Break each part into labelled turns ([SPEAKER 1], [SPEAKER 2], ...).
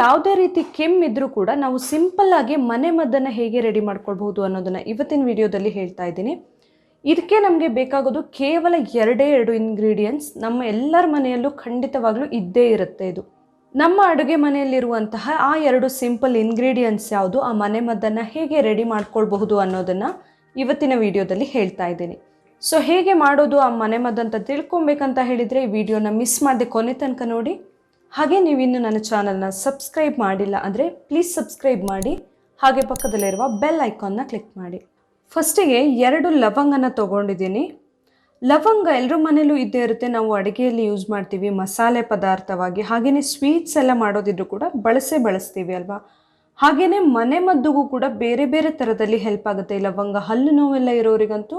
[SPEAKER 1] ಯಾವುದೇ ರೀತಿ ಕೆಮ್ಮಿದ್ರೂ ಕೂಡ ನಾವು ಸಿಂಪಲ್ ಆಗಿ ಮನೆ ಮದ್ದನ್ನು ಹೇಗೆ ರೆಡಿ ಮಾಡ್ಕೊಳ್ಬಹುದು ಅನ್ನೋದನ್ನು ಇವತ್ತಿನ ವಿಡಿಯೋದಲ್ಲಿ ಹೇಳ್ತಾ ಇದ್ದೀನಿ. ಇದಕ್ಕೆ ನಮಗೆ ಬೇಕಾಗೋದು ಕೇವಲ ಎರಡೇ ಎರಡು ಇಂಗ್ರೀಡಿಯೆಂಟ್ಸ್ ನಮ್ಮ ಎಲ್ಲರ ಮನೆಯಲ್ಲೂ ಖಂಡಿತವಾಗ್ಲೂ ಇದ್ದೇ ಇರುತ್ತೆ ಇದು. ನಮ್ಮ ಅಡುಗೆ ಮನೆಯಲ್ಲಿರುವಂತಹ ಆ ಎರಡು ಸಿಂಪಲ್ ಇಂಗ್ರೀಡಿಯೆಂಟ್ಸ್ ಯಾವುದು, ಆ ಮನೆ ಮದ್ದನ್ನು ಹೇಗೆ ರೆಡಿ ಮಾಡ್ಕೊಳ್ಬಹುದು ಅನ್ನೋದನ್ನು ಇವತ್ತಿನ ವಿಡಿಯೋದಲ್ಲಿ ಹೇಳ್ತಾ ಇದ್ದೀನಿ. ಸೊ ಹೇಗೆ ಮಾಡೋದು ಆ ಮನೆ ಮದ್ದು ಅಂತ ತಿಳ್ಕೊಬೇಕಂತ ಹೇಳಿದರೆ ಈ ವಿಡಿಯೋನ ಮಿಸ್ ಮಾಡದೆ ಕೊನೆ ತನಕ ನೋಡಿ. ಹಾಗೆ ನೀವಿನ್ನು ನನ್ನ ಚಾನಲ್ನ ಸಬ್ಸ್ಕ್ರೈಬ್ ಮಾಡಿಲ್ಲ ಅಂದರೆ ಪ್ಲೀಸ್ ಸಬ್ಸ್ಕ್ರೈಬ್ ಮಾಡಿ. ಹಾಗೆ ಪಕ್ಕದಲ್ಲಿರುವ ಬೆಲ್ ಐಕಾನ್ನ ಕ್ಲಿಕ್ ಮಾಡಿ. ಫಸ್ಟಿಗೆ ಎರಡು ಲವಂಗನ ತೊಗೊಂಡಿದ್ದೀನಿ. ಲವಂಗ ಎಲ್ಲರ ಮನೇಲೂ ಇದ್ದೇ ಇರುತ್ತೆ. ನಾವು ಅಡುಗೆಯಲ್ಲಿ ಯೂಸ್ ಮಾಡ್ತೀವಿ. ಮಸಾಲೆ ಪದಾರ್ಥವಾಗಿ. ಹಾಗೆಯೇ ಸ್ವೀಟ್ಸ್ ಎಲ್ಲ ಮಾಡೋದಿದ್ರು ಕೂಡ ಬಳಸೇ ಬಳಸ್ತೀವಿ ಅಲ್ವಾ? ಹಾಗೆಯೇ ಮನೆ ಮದ್ದುಗೂ ಕೂಡ ಬೇರೆ ಬೇರೆ ಥರದಲ್ಲಿ ಹೆಲ್ಪ್ ಆಗುತ್ತೆ. ಲವಂಗ ಹಲ್ಲು ನೋವೆಲ್ಲ ಇರೋರಿಗಂತೂ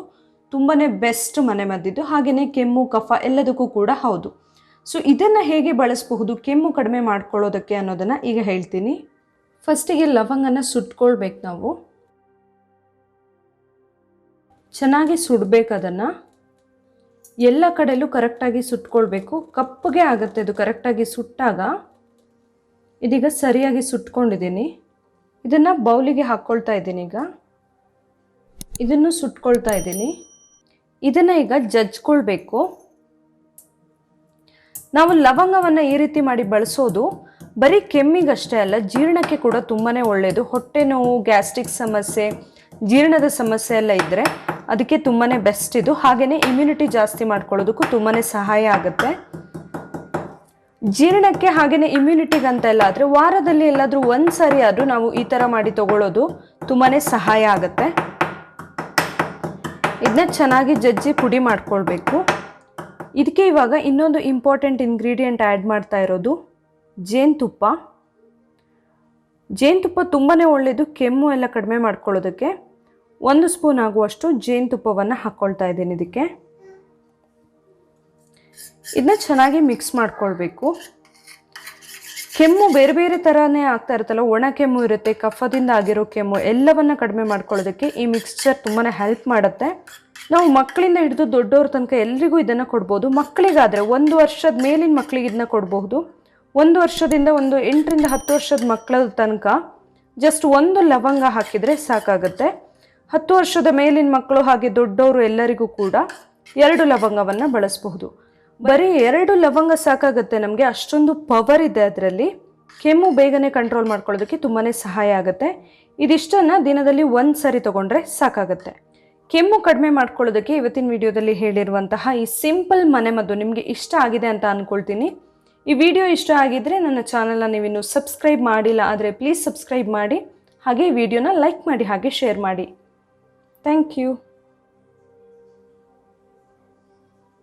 [SPEAKER 1] ತುಂಬಾ ಬೆಸ್ಟ್ ಮನೆ ಮದ್ದಿದ್ದು. ಹಾಗೆಯೇ ಕೆಮ್ಮು, ಕಫ ಎಲ್ಲದಕ್ಕೂ ಕೂಡ ಹೌದು. ಸೊ ಇದನ್ನು ಹೇಗೆ ಬಳಸಬಹುದು, ಕೆಮ್ಮು ಕಡಿಮೆ ಮಾಡ್ಕೊಳ್ಳೋದಕ್ಕೆ ಅನ್ನೋದನ್ನು ಈಗ ಹೇಳ್ತೀನಿ. ಫಸ್ಟಿಗೆ ಲವಂಗನ ಸುಟ್ಕೊಳ್ಬೇಕು ನಾವು. ಚೆನ್ನಾಗಿ ಸುಡಬೇಕು ಅದನ್ನು. ಎಲ್ಲ ಕಡೆಯಲ್ಲೂ ಕರೆಕ್ಟಾಗಿ ಸುಟ್ಕೊಳ್ಬೇಕು. ಕಪ್ಪಗೆ ಆಗುತ್ತೆ ಅದು ಕರೆಕ್ಟಾಗಿ ಸುಟ್ಟಾಗ. ಇದೀಗ ಸರಿಯಾಗಿ ಸುಟ್ಕೊಂಡಿದ್ದೀನಿ. ಇದನ್ನು ಬೌಲಿಗೆ ಹಾಕ್ಕೊಳ್ತಾ ಇದ್ದೀನಿ ಈಗ. ಇದನ್ನು ಸುಟ್ಕೊಳ್ತಾ ಇದ್ದೀನಿ. ಇದನ್ನು ಈಗ ಜಜ್ಕೊಳ್ಬೇಕು. ನಾವು ಲವಂಗವನ್ನು ಈ ರೀತಿ ಮಾಡಿ ಬಳಸೋದು ಬರೀ ಕೆಮ್ಮಿಗಷ್ಟೇ ಅಲ್ಲ, ಜೀರ್ಣಕ್ಕೆ ಕೂಡ ತುಂಬಾ ಒಳ್ಳೆಯದು ಹೊಟ್ಟೆ ನೋವು, ಗ್ಯಾಸ್ಟ್ರಿಕ್ ಸಮಸ್ಯೆ, ಜೀರ್ಣದ ಸಮಸ್ಯೆ ಎಲ್ಲ ಇದ್ದರೆ ಅದಕ್ಕೆ ತುಂಬಾ ಬೆಸ್ಟ್ ಇದು. ಹಾಗೆಯೇ ಇಮ್ಯುನಿಟಿ ಜಾಸ್ತಿ ಮಾಡ್ಕೊಳ್ಳೋದಕ್ಕೂ ತುಂಬಾ ಸಹಾಯ ಆಗುತ್ತೆ. ಜೀರ್ಣಕ್ಕೆ ಹಾಗೆಯೇ ಇಮ್ಯುನಿಟಿಗೆ ಅಂತ ಎಲ್ಲ ಆದರೆ ವಾರದಲ್ಲಿ ಎಲ್ಲಾದರೂ ಒಂದು ಸಾರಿ ಆದರೂ ನಾವು ಈ ಥರ ಮಾಡಿ ತಗೊಳ್ಳೋದು ತುಂಬಾ ಸಹಾಯ ಆಗುತ್ತೆ. ಇದನ್ನ ಚೆನ್ನಾಗಿ ಜಜ್ಜಿ ಪುಡಿ ಮಾಡ್ಕೊಳ್ಬೇಕು. ಇದಕ್ಕೆ ಇವಾಗ ಇನ್ನೊಂದು ಇಂಪಾರ್ಟೆಂಟ್ ಇಂಗ್ರೀಡಿಯೆಂಟ್ ಆ್ಯಡ್ ಮಾಡ್ತಾ ಇರೋದು ಜೇನುತುಪ್ಪ. ಜೇನುತುಪ್ಪ ತುಂಬಾ ಒಳ್ಳೆಯದು ಕೆಮ್ಮು ಎಲ್ಲ ಕಡಿಮೆ ಮಾಡ್ಕೊಳ್ಳೋದಕ್ಕೆ. ಒಂದು ಸ್ಪೂನ್ ಆಗುವಷ್ಟು ಜೇನುತುಪ್ಪವನ್ನು ಹಾಕ್ಕೊಳ್ತಾ ಇದ್ದೀನಿ ಇದಕ್ಕೆ. ಇದನ್ನ ಚೆನ್ನಾಗಿ ಮಿಕ್ಸ್ ಮಾಡ್ಕೊಳ್ಬೇಕು. ಕೆಮ್ಮು ಬೇರೆ ಬೇರೆ ಥರನೇ ಆಗ್ತಾ ಇರುತ್ತಲ್ಲ, ಒಣ ಕೆಮ್ಮು ಇರುತ್ತೆ, ಕಫದಿಂದ ಆಗಿರೋ ಕೆಮ್ಮು ಎಲ್ಲವನ್ನು ಕಡಿಮೆ ಮಾಡ್ಕೊಳ್ಳೋದಕ್ಕೆ ಈ ಮಿಕ್ಸ್ಚರ್ ತುಂಬಾ ಹೆಲ್ಪ್ ಮಾಡುತ್ತೆ. ನಾವು ಮಕ್ಕಳಿಂದ ಹಿಡಿದು ದೊಡ್ಡವ್ರ ತನಕ ಎಲ್ರಿಗೂ ಇದನ್ನು ಕೊಡ್ಬೋದು. ಮಕ್ಕಳಿಗಾದರೆ ಒಂದು ವರ್ಷದ ಮೇಲಿನ ಮಕ್ಕಳಿಗೆ ಇದನ್ನ ಕೊಡಬಹುದು. ಒಂದು ವರ್ಷದಿಂದ ಒಂದು ಎಂಟರಿಂದ ಹತ್ತು ವರ್ಷದ ಮಕ್ಕಳ ತನಕ ಜಸ್ಟ್ ಒಂದು ಲವಂಗ ಹಾಕಿದರೆ ಸಾಕಾಗುತ್ತೆ. ಹತ್ತು ವರ್ಷದ ಮೇಲಿನ ಮಕ್ಕಳು ಹಾಗೆ ದೊಡ್ಡವರು ಎಲ್ಲರಿಗೂ ಕೂಡ ಎರಡು ಲವಂಗವನ್ನು ಬಳಸಬಹುದು. ಬರೀ ಎರಡು ಲವಂಗ ಸಾಕಾಗುತ್ತೆ ನಮಗೆ, ಅಷ್ಟೊಂದು ಪವರ್ ಇದೆ ಅದರಲ್ಲಿ. ಕೆಮ್ಮು ಬೇಗನೆ ಕಂಟ್ರೋಲ್ ಮಾಡ್ಕೊಳ್ಳೋದಕ್ಕೆ ತುಂಬಾ ಸಹಾಯ ಆಗುತ್ತೆ. ಇದಿಷ್ಟನ್ನು ದಿನದಲ್ಲಿ ಒಂದು ಸರಿ ತೊಗೊಂಡ್ರೆ ಸಾಕಾಗುತ್ತೆ. ಕೆಮ್ಮು ಕಡಿಮೆ ಮಾಡ್ಕೊಳ್ಳೋದಕ್ಕೆ ಇವತ್ತಿನ ವಿಡಿಯೋದಲ್ಲಿ ಹೇಳಿರುವಂತಹ ಈ ಸಿಂಪಲ್ ಮನೆಮದ್ದು ನಿಮಗೆ ಇಷ್ಟ ಆಗಿದೆ ಅಂತ ಅಂದ್ಕೊಳ್ತೀನಿ ಈ ವಿಡಿಯೋ ಇಷ್ಟ ಆಗಿದ್ದರೆ ನನ್ನ ಚಾನಲ್ನ ನೀವಿನ್ನು ಸಬ್ಸ್ಕ್ರೈಬ್ ಮಾಡಿಲ್ಲ ಆದರೆ ಪ್ಲೀಸ್ ಸಬ್ಸ್ಕ್ರೈಬ್ ಮಾಡಿ, ಹಾಗೆ ವಿಡಿಯೋನ ಲೈಕ್ ಮಾಡಿ, ಹಾಗೆ ಶೇರ್ ಮಾಡಿ. Thank you.